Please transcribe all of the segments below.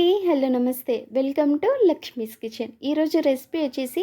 అండి hello namaste. Welcome to Lakshmi's kitchen. ఈరోజు recipe వచ్చేసి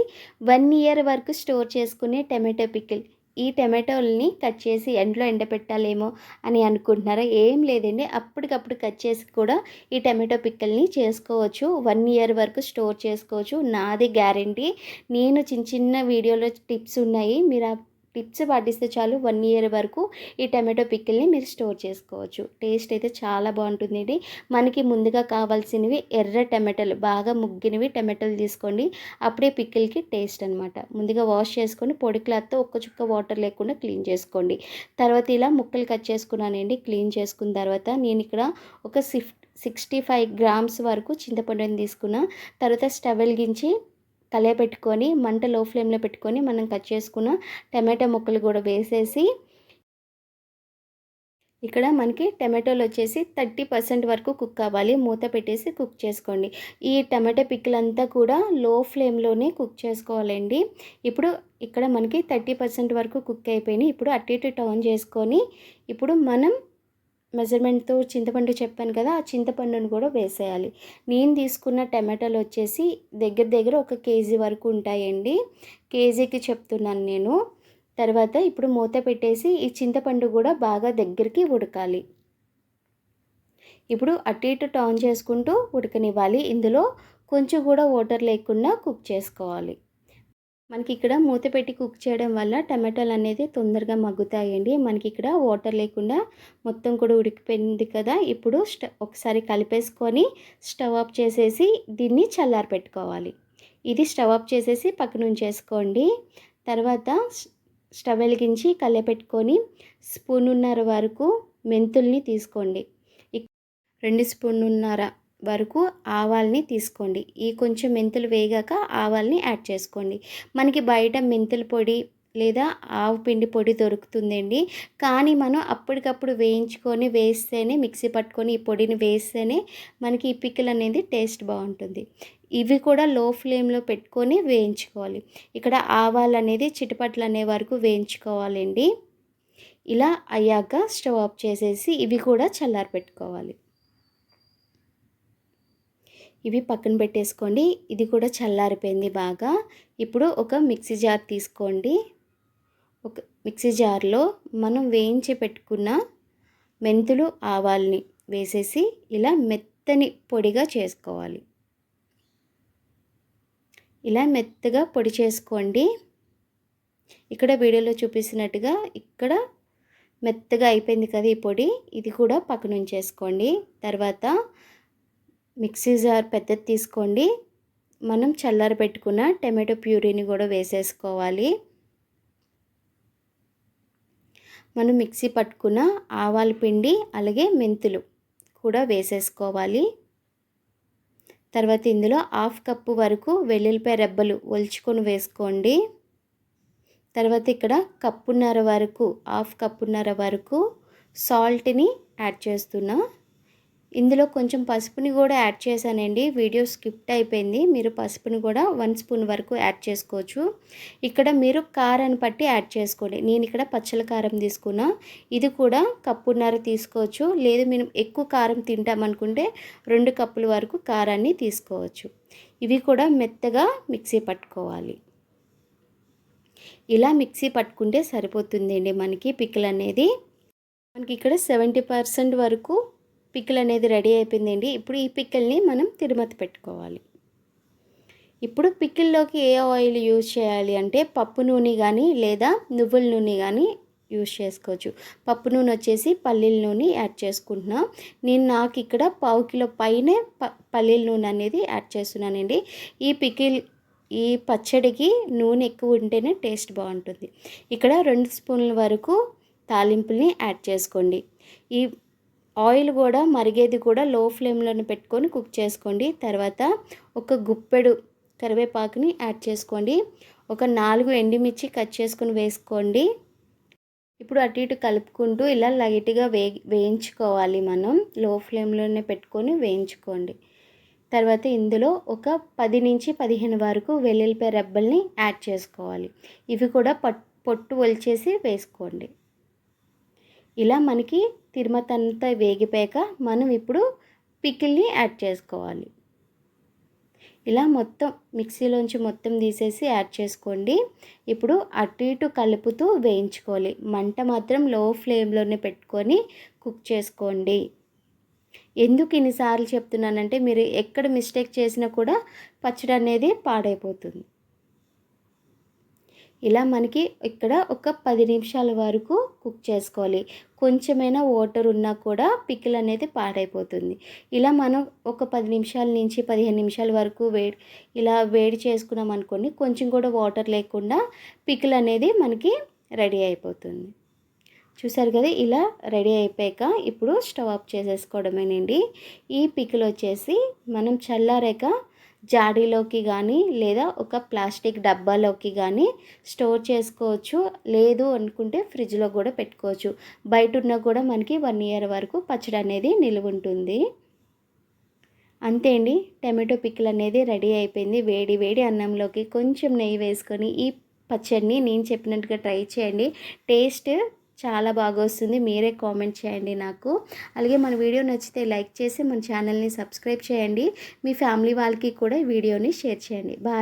వన్ ఇయర్ వరకు స్టోర్ చేసుకునే టమాటో పికిల్ ఈ టమాటోల్ని కట్ చేసి ఎండలో ఎండపెట్టాలేమో అని అనుకుంటున్నారా? ఏం లేదండి. అప్పటికప్పుడు కట్ చేసి కూడా ఈ టమాటో పిక్కల్ని చేసుకోవచ్చు. వన్ ఇయర్ వరకు స్టోర్ చేసుకోవచ్చు. నాది గ్యారంటీ. నేను చిన్న చిన్న వీడియోలో టిప్స్ ఉన్నాయి. మీరు ఆ టిప్స్ పాటిస్తే చాలు వన్ ఇయర్ వరకు ఈ టమాటో పిక్కిల్ని మీరు స్టోర్ చేసుకోవచ్చు. టేస్ట్ అయితే చాలా బాగుంటుంది ఇది మనకి ముందుగా కావాల్సినవి ఎర్ర టమాటాలు బాగా ముగ్గినవి టమాటాలు తీసుకోండి. అప్పుడే పిక్కిల్కి టేస్ట్ అనమాట ముందుగా వాష్ చేసుకొని పొడి క్లాత్తో ఒక్క చుక్క వాటర్ లేకుండా క్లీన్ చేసుకోండి. తర్వాత ఇలా ముక్కలు కట్ చేసుకున్నానండి. క్లీన్ చేసుకున్న తర్వాత నేను ఇక్కడ ఒక సిఫ్ సిక్స్టీ ఫైవ్ గ్రామ్స్ వరకు చింతపండుని తీసుకున్న తర్వాత స్టవ్ వెలిగించి పెట్టుకొని మంట లో ఫ్లేమ్లో పెట్టుకొని మనం కట్ చేసుకున్న టమాటా ముక్కలు కూడా వేసేసి ఇక్కడ మనకి టమాటోలు వచ్చేసి థర్టీ పర్సెంట్ వరకు కుక్ అవ్వాలి మూత పెట్టేసి కుక్ చేసుకోండి. ఈ టమాటో పిక్కలంతా కూడా లో ఫ్లేమ్లోనే కుక్ చేసుకోవాలండి. ఇప్పుడు ఇక్కడ మనకి థర్టీ పర్సెంట్ వరకు కుక్ అయిపోయినాయి. ఇప్పుడు అటు ఇటు టర్న్ చేసుకొని ఇప్పుడు మనం మెజర్మెంట్తో చింతపండు చెప్పాను కదా ఆ చింతపండును కూడా వేసేయాలి. నేను తీసుకున్న టమాటాలు వచ్చేసి దగ్గర దగ్గర ఒక కేజీ వరకు ఉంటాయండి. కేజీకి చెప్తున్నాను నేను. తర్వాత ఇప్పుడు మూత పెట్టేసి ఈ చింతపండు కూడా బాగా దగ్గరికి ఉడకాలి. ఇప్పుడు అటు ఇటు టర్న్ చేసుకుంటూ ఉడకనివ్వాలి. ఇందులో కొంచెం కూడా వాటర్ లేకుండా కుక్ చేసుకోవాలి. మనకి ఇక్కడ మూత పెట్టి కుక్ చేయడం వల్ల టమాటాలు అనేది తొందరగా మగ్గుతాయండి. మనకి ఇక్కడ వాటర్ లేకుండా మొత్తం కూడా ఉడికిపోయింది కదా. ఇప్పుడు ఒకసారి కలిపేసుకొని స్టవ్ ఆఫ్ చేసేసి దీన్ని చల్లారి పెట్టుకోవాలి. ఇది స్టవ్ ఆఫ్ చేసేసి పక్కన ఉంచేసుకోండి. తర్వాత స్టవ్ వెలిగించి పెట్టుకొని స్పూనున్నర వరకు మెంతుల్ని తీసుకోండి. రెండు స్పూన్నున్నర వరకు ఆవాల్ని తీసుకోండి. ఈ కొంచెం మెంతులు వేగాక ఆవాల్ని యాడ్ చేసుకోండి. మనకి బయట మెంతుల పొడి లేదా ఆవు పిండి పొడి దొరుకుతుందండి. కానీ మనం అప్పటికప్పుడు వేయించుకొని వేస్తేనే మిక్సీ పట్టుకొని ఈ పొడిని వేస్తేనే మనకి ఈ పిక్కలు అనేది టేస్ట్ బాగుంటుంది. ఇవి కూడా లో ఫ్లేమ్లో పెట్టుకొని వేయించుకోవాలి. ఇక్కడ ఆవాలు అనేది చిటపట్లు అనే వరకు వేయించుకోవాలండి. ఇలా అయ్యాక స్టవ్ ఆఫ్ చేసేసి ఇవి కూడా చల్లారి పెట్టుకోవాలి ఇవి పక్కన పెట్టేసుకోండి. ఇది కూడా చల్లారిపోయింది బాగా. ఇప్పుడు ఒక మిక్సీ జార్ తీసుకోండి. ఒక మిక్సీ జార్లో మనం వేయించి పెట్టుకున్న మెంతులు ఆవాల్ని వేసేసి ఇలా మెత్తని పొడిగా చేసుకోవాలి. ఇలా మెత్తగా పొడి చేసుకోండి. ఇక్కడ వీడియోలో చూపిస్తున్నట్టుగా ఇక్కడ మెత్తగా అయిపోయింది కదా ఈ పొడి. ఇది కూడా పక్కన ఉంచేసుకోండి తర్వాత మిక్సీ జార్ పెద్దది తీసుకోండి. మనం చల్లార పెట్టుకున్న టమాటో ప్యూరీని కూడా వేసేసుకోవాలి. మనం మిక్సీ పట్టుకున్న ఆవాల పిండి అలాగే మెంతులు కూడా వేసేసుకోవాలి. తర్వాత ఇందులో హాఫ్ కప్పు వరకు వెల్లుల్లిపాయ రెబ్బలు ఒలుచుకొని వేసుకోండి. తర్వాత ఇక్కడ కప్పున్నర వరకు హాఫ్ కప్పున్నర వరకు సాల్ట్ని యాడ్ చేస్తున్నా. ఇందులో కొంచెం పసుపుని కూడా యాడ్ చేశానండి. వీడియో స్కిప్ట్ అయిపోయింది. మీరు పసుపుని కూడా వన్ స్పూన్ వరకు యాడ్ చేసుకోవచ్చు. ఇక్కడ మీరు కారాన్ని బట్టి యాడ్ చేసుకోండి. నేను ఇక్కడ పచ్చల కారం తీసుకున్నా. ఇది కూడా కప్పున్నర తీసుకోవచ్చు. లేదు మేము ఎక్కువ కారం తింటామనుకుంటే రెండు కప్పుల వరకు కారాన్ని తీసుకోవచ్చు. ఇవి కూడా మెత్తగా మిక్సీ పట్టుకోవాలి. ఇలా మిక్సీ పట్టుకుంటే సరిపోతుందండి మనకి పిక్కలు అనేది మనకి ఇక్కడ సెవెంటీ పర్సెంట్ వరకు పిక్కిల్ అనేది రెడీ అయిపోయిందండి. ఇప్పుడు ఈ పిక్కిల్ని మనం తిరుమతి పెట్టుకోవాలి. ఇప్పుడు పిక్కిల్లోకి ఏ ఆయిల్ యూజ్ చేయాలి అంటే పప్పు నూనె కానీ లేదా నువ్వుల నూనె కానీ యూజ్ చేసుకోవచ్చు. పప్పు నూనె వచ్చేసి పల్లీల నూనె యాడ్ చేసుకుంటున్నా. నేను నాకు ఇక్కడ పావు కిలో పైనే ప పల్లీల నూనె అనేది యాడ్ చేస్తున్నానండి. ఈ పికిల్ ఈ పచ్చడికి నూనె ఎక్కువ ఉంటేనే టేస్ట్ బాగుంటుంది. ఇక్కడ రెండు స్పూన్ల వరకు తాలింపుల్ని యాడ్ చేసుకోండి. ఈ ఆయిల్ కూడా మరిగేది కూడా లో ఫ్లేమ్లోనే పెట్టుకొని కుక్ చేసుకోండి. తర్వాత ఒక గుప్పెడు కరివేపాకుని యాడ్ చేసుకోండి. ఒక నాలుగు ఎండిమిర్చి కట్ చేసుకుని వేసుకోండి. ఇప్పుడు అటు ఇటు కలుపుకుంటూ ఇలా లైట్గా వే వేయించుకోవాలి మనం. లో ఫ్లేమ్లోనే పెట్టుకొని వేయించుకోండి. తర్వాత ఇందులో ఒక పది నుంచి పదిహేను వరకు వెల్లుల్లిపాయ రెబ్బల్ని యాడ్ చేసుకోవాలి. ఇవి కూడా పొట్టు ఒలిచేసి వేసుకోండి. ఇలా మనకి తిరుమత అంతా వేగిపోయాక మనం ఇప్పుడు పికిల్ని యాడ్ చేసుకోవాలి. ఇలా మొత్తం మిక్సీలోంచి మొత్తం తీసేసి యాడ్ చేసుకోండి. ఇప్పుడు అటు ఇటు కలుపుతూ వేయించుకోవాలి. మంట మాత్రం లో ఫ్లేమ్లోనే పెట్టుకొని కుక్ చేసుకోండి. ఎందుకు ఇన్నిసార్లు చెప్తున్నానంటే మీరు ఎక్కడ మిస్టేక్ చేసినా కూడా పచ్చడి అనేది పాడైపోతుంది. ఇలా మనకి ఇక్కడ ఒక పది నిమిషాల వరకు కుక్ చేసుకోవాలి. కొంచెమైనా వాటర్ ఉన్నా కూడా పికిల్ అనేది పాడైపోతుంది. ఇలా మనం ఒక పది నిమిషాల నుంచి పదిహేను నిమిషాల వరకు వేడి ఇలా వేడి చేసుకున్నాం అనుకోండి కొంచెం కూడా వాటర్ లేకుండా పికిల్ అనేది మనకి రెడీ అయిపోతుంది. చూసారు కదా ఇలా రెడీ అయిపోయాక ఇప్పుడు స్టవ్ ఆఫ్ చేసేసుకోవడమేనండి. ఈ పికిల్ వచ్చేసి మనం చల్లారాక జాడీలోకి కానీ లేదా ఒక ప్లాస్టిక్ డబ్బాలోకి కానీ స్టోర్ చేసుకోవచ్చు. లేదు అనుకుంటే ఫ్రిడ్జ్లో కూడా పెట్టుకోవచ్చు. బయట ఉన్నా కూడా మనకి వన్ ఇయర్ వరకు పచ్చడి అనేది నిలువ ఉంటుంది. అంతే అండి. టమాటో పిక్కిల్ అనేది రెడీ అయిపోయింది. వేడి వేడి అన్నంలోకి కొంచెం నెయ్యి వేసుకొని ఈ పచ్చడిని నేను చెప్పినట్టుగా ట్రై చేయండి. టేస్ట్ చాలా బాగా వస్తుంది మీరే కామెంట్ చేయండి నాకు. అలాగే మన వీడియో నచ్చితే లైక్ చేసి మన ఛానల్ని సబ్స్క్రైబ్ చేయండి. మీ ఫ్యామిలీ వాళ్ళకి కూడా ఈ వీడియోని షేర్ చేయండి. బాయ్.